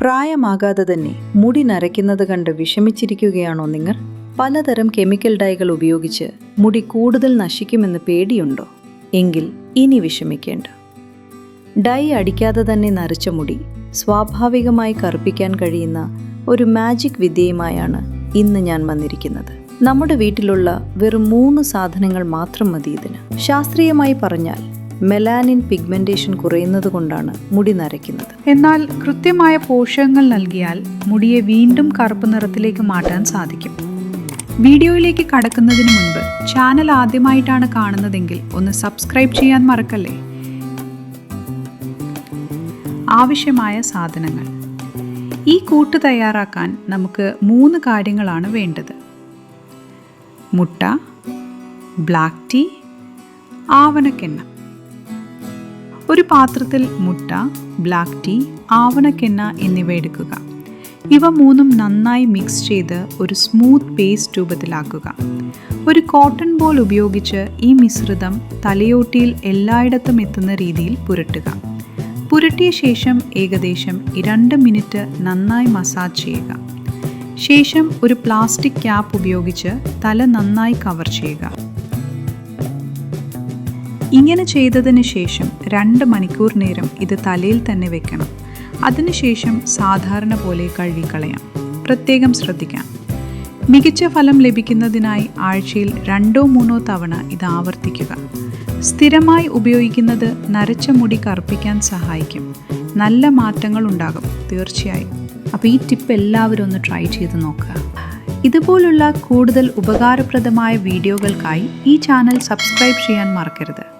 പ്രായമാകാതെ തന്നെ മുടി നരയ്ക്കുന്നത് കണ്ട് വിഷമിച്ചിരിക്കുകയാണോ നിങ്ങൾ പലതരം കെമിക്കൽ ഡൈകൾ ഉപയോഗിച്ച് മുടി കൂടുതൽ നശിക്കുമെന്ന് പേടിയുണ്ടോ? എങ്കിൽ ഇനി വിഷമിക്കേണ്ട. ഡൈ അടിക്കാതെ തന്നെ നരച്ച മുടി സ്വാഭാവികമായി കറുപ്പിക്കാൻ കഴിയുന്ന ഒരു മാജിക് വിദ്യയുമായാണ് ഇന്ന് ഞാൻ വന്നിരിക്കുന്നത്. നമ്മുടെ വീട്ടിലുള്ള വെറും മൂന്ന് സാധനങ്ങൾ മാത്രം മതി ഇതിന്. ശാസ്ത്രീയമായി പറഞ്ഞാൽ മെലാനിൻ പിഗ്മെന്റേഷൻ കുറയുന്നത് കൊണ്ടാണ് മുടി നരയ്ക്കുന്നത്. എന്നാൽ കൃത്യമായ പോഷകങ്ങൾ നൽകിയാൽ മുടിയെ വീണ്ടും കറുപ്പ് നിറത്തിലേക്ക് മാറ്റാൻ സാധിക്കും. വീഡിയോയിലേക്ക് കടക്കുന്നതിന് മുൻപ് ചാനൽ ആദ്യമായിട്ടാണ് കാണുന്നതെങ്കിൽ ഒന്ന് സബ്സ്ക്രൈബ് ചെയ്യാൻ മറക്കല്ലേ? ആവശ്യമായ സാധനങ്ങൾ. ഈ കൂട്ട് തയ്യാറാക്കാൻ നമുക്ക് മൂന്ന് കാര്യങ്ങളാണ് വേണ്ടത്. മുട്ട ബ്ലാക്ക് ടീ ആവണക്കെണ്ണ. ഒരു പാത്രത്തിൽ മുട്ട ബ്ലാക്ക് ടീ ആവണക്കെണ്ണ എന്നിവ എടുക്കുക. ഇവ മൂന്നും നന്നായി മിക്സ് ചെയ്ത് ഒരു സ്മൂത്ത് പേസ്റ്റ് രൂപത്തിലാക്കുക. ഒരു കോട്ടൺ ബോൾ ഉപയോഗിച്ച് ഈ മിശ്രിതം തലയോട്ടിയിൽ എല്ലായിടത്തും എത്തുന്ന രീതിയിൽ പുരട്ടുക. പുരട്ടിയ ശേഷം ഏകദേശം രണ്ട് മിനിറ്റ് നന്നായി മസാജ് ചെയ്യുക. ശേഷം ഒരു പ്ലാസ്റ്റിക് ക്യാപ്പ് ഉപയോഗിച്ച് തല നന്നായി കവർ ചെയ്യുക. ഇങ്ങനെ ചെയ്തതിന് ശേഷം രണ്ട് മണിക്കൂർ നേരം ഇത് തലയിൽ തന്നെ വെക്കണം. അതിനുശേഷം സാധാരണ പോലെ കഴുകിക്കളയാം. പ്രത്യേകം ശ്രദ്ധിക്കാം. മികച്ച ഫലം ലഭിക്കുന്നതിനായി ആഴ്ചയിൽ രണ്ടോ മൂന്നോ തവണ ഇത് ആവർത്തിക്കുക. സ്ഥിരമായി ഉപയോഗിക്കുന്നത് നരച്ച മുടി കറുപ്പിക്കാൻ സഹായിക്കും. നല്ല മാറ്റങ്ങൾ ഉണ്ടാകും തീർച്ചയായും. അപ്പോൾ ഈ ടിപ്പ് എല്ലാവരും ഒന്ന് ട്രൈ ചെയ്ത് നോക്കുക. ഇതുപോലുള്ള കൂടുതൽ ഉപകാരപ്രദമായ വീഡിയോകൾക്കായി ഈ ചാനൽ സബ്സ്ക്രൈബ് ചെയ്യാൻ മറക്കരുത്.